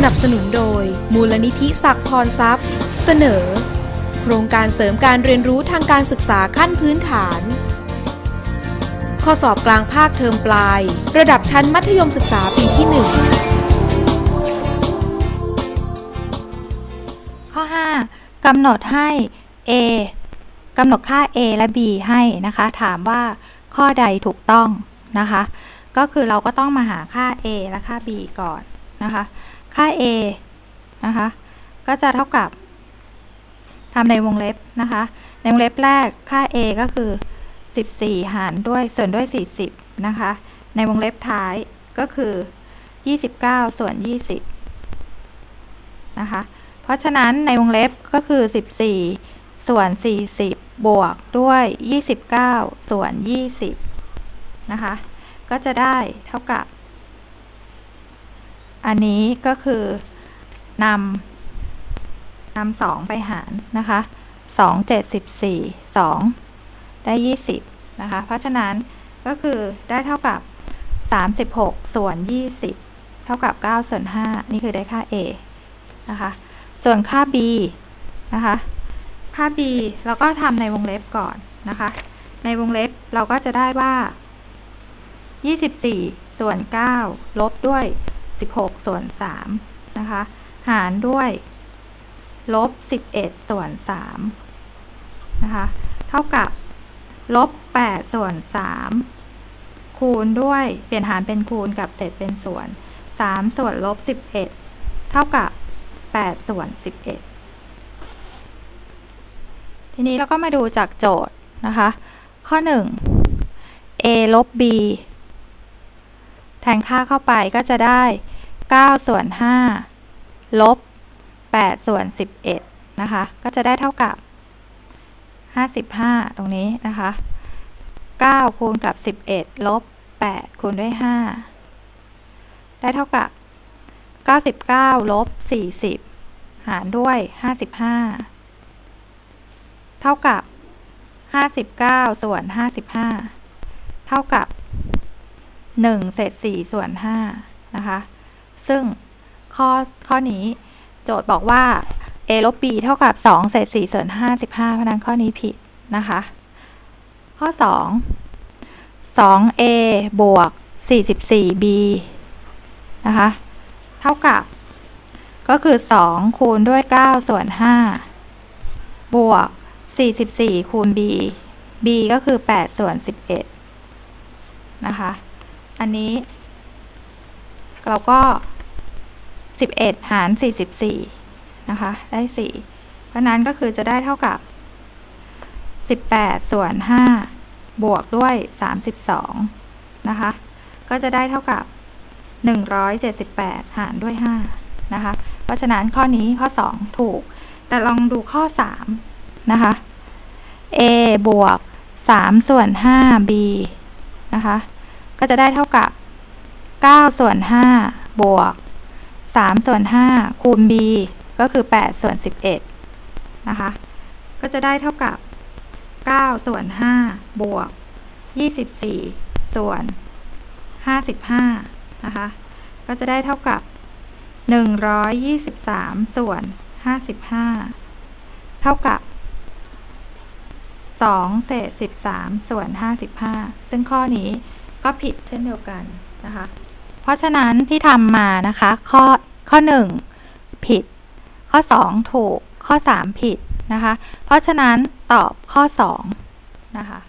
สนับสนุนโดย มูลนิธิศักดิ์พรทรัพย์ เสนอ โครงการเสริมการเรียนรู้ทางการศึกษาขั้นพื้นฐาน ข้อสอบกลางภาคเทอมปลาย ระดับชั้นมัธยมศึกษาปีที่ 1 ข้อ 5กำหนดให้ a กำหนดค่า a และ b ให้นะคะ ถามว่าข้อใดถูกต้องนะคะ ก็คือเราก็ต้องมาหาค่า a และค่า b ก่อนนะคะ ค่า a นะคะ ก็จะเท่ากับทำในวงเล็บนะคะ ในวงเล็บแรกค่า a ก็คือ 14 หารด้วยส่วนด้วย 40 นะคะ ในวงเล็บท้ายก็คือ 29 ส่วน 20 นะคะ เพราะฉะนั้นในวงเล็บก็คือ 14 ส่วน 40 บวกด้วย 29 ส่วน 20 นะคะ ก็จะได้เท่ากับ อันนี้ก็คือนำนำสองไปหารนะคะสองเจ็ดสิบสี่สองได้ยี่สิบนะคะ เพราะฉะนั้นก็คือได้เท่ากับสามสิบหกส่วนยี่สิบเท่ากับเก้าส่วนห้านี่คือได้ค่า a นะคะ ส่วนค่า b นะคะ ค่า b เราก็ทำในวงเล็บก่อนนะคะ ในวงเล็บเราก็จะได้ว่า24ส่วน9ลบด้วย 16ส่วน3นะคะ หารด้วยลบ11ส่วน3นะคะ เท่ากับลบ8ส่วน3คูณด้วยเปลี่ยนหารเป็นคูณกับเศษเป็นส่วน3ส่วนลบ11เท่ากับ8ส่วน11ทีนี้เราก็มาดูจากโจทย์นะคะ ข้อ1 a ลบ b แทนค่าเข้าไปก็จะได้9ส่วน5ลบ8ส่วน11นะคะ ก็จะได้เท่ากับ 55 ตรงนี้นะคะ 9 คูณกับ 11 ลบ 8 คูณด้วย 5 ได้เท่ากับ 99 ลบ 40 หารด้วย 55 เท่ากับ 59 ส่วน 55 เท่ากับ หนึ่งเศษสี่ส่วนห้านะคะ ซึ่งข้อข้อนี้โจทย์บอกว่า a ลบ b เท่ากับสองเศษสี่ส่วนห้าสิบห้าเพราะนั้นข้อนี้ผิดนะคะ ข้อสองสอง a บวกสี่สิบสี่ b นะคะ เท่ากับ ก็คือสองคูณด้วยเก้าส่วนห้าบวกสี่สิบสี่คูณ b b ก็คือแปดส่วนสิบเอ็ดนะคะ อันนี้ เราก็สิบเอ็ดหารสี่สิบสี่นะคะ ได้สี่เพราะนั้นก็คือจะได้เท่ากับสิบแปดส่วนห้าบวกด้วยสามสิบสองนะคะ ก็จะได้เท่ากับหนึ่งร้อยเจ็ดสิบแปดหารด้วยห้านะคะ เพราะฉะนั้นข้อนี้ข้อสองถูก แต่ลองดูข้อสามนะคะ a บวกสามส่วนห้า b นะคะ จะได้เท่ากับเก้าส่วนห้าบวกสามส่วนห้าคูณ b ก็คือแปดส่วนสิบเอ็ดนะคะ ก็จะได้เท่ากับเก้าส่วนห้าบวกยี่สิบสี่ส่วนห้าสิบห้านะคะ ก็จะได้เท่ากับหนึ่งร้อยยี่สิบสามส่วนห้าสิบห้าเท่ากับสองเศษสิบสามส่วนห้าสิบห้าซึ่งข้อนี้ ก็ผิดเช่นเดียวกันนะคะ เพราะฉะนั้นที่ทำมานะคะ ข้อข้อหนึ่งผิด ข้อสองถูก ข้อสามผิดนะคะ เพราะฉะนั้นตอบข้อสองนะคะ